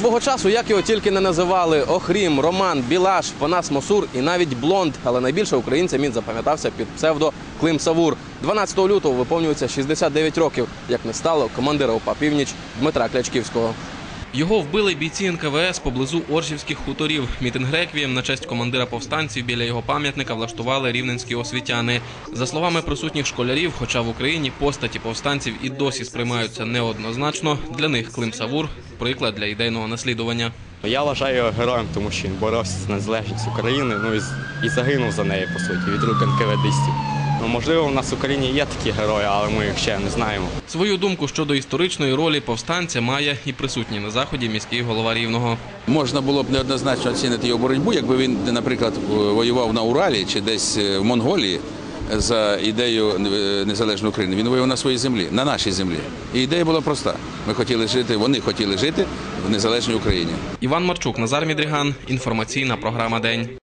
Свого часу, як його тільки не називали Охрім, Роман, Білаш, Панас Мосур і навіть Блонд. Але найбільше українцям він запам'ятався під псевдо Клим Савур. 12 лютого виповнюється 69 років, як не стало командира ОПА «Північ» Дмитра Клячківського. Його вбили бійці НКВС поблизу Оршівських хуторів. Мітинг реквієм на честь командира повстанців біля його пам'ятника влаштували рівненські освітяни. За словами присутніх школярів, хоча в Україні постаті повстанців і досі сприймаються неоднозначно, для них Клим Савур приклад для ідейного наслідування. Я вважаю його героєм, тому що він боровся за незалежність України, ну і, і загинув за неї, по суті, від рук НКВДистів. Ну, можливо, в нас в Україні є такі герої, але ми їх ще не знаємо. Свою думку щодо історичної ролі повстанця має і присутній на заході міський голова рівного. Можна було б неоднозначно оцінити його боротьбу, якби він, наприклад, воював на Уралі чи десь е, в Монголії за ідею е, незалежної України. Він воював на своїй землі, на нашій землі. І ідея була проста. Ми хотіли жити, вони хотіли жити в незалежній Україні. Іван Марчук, Назар Мідріган. Інформаційна програма День.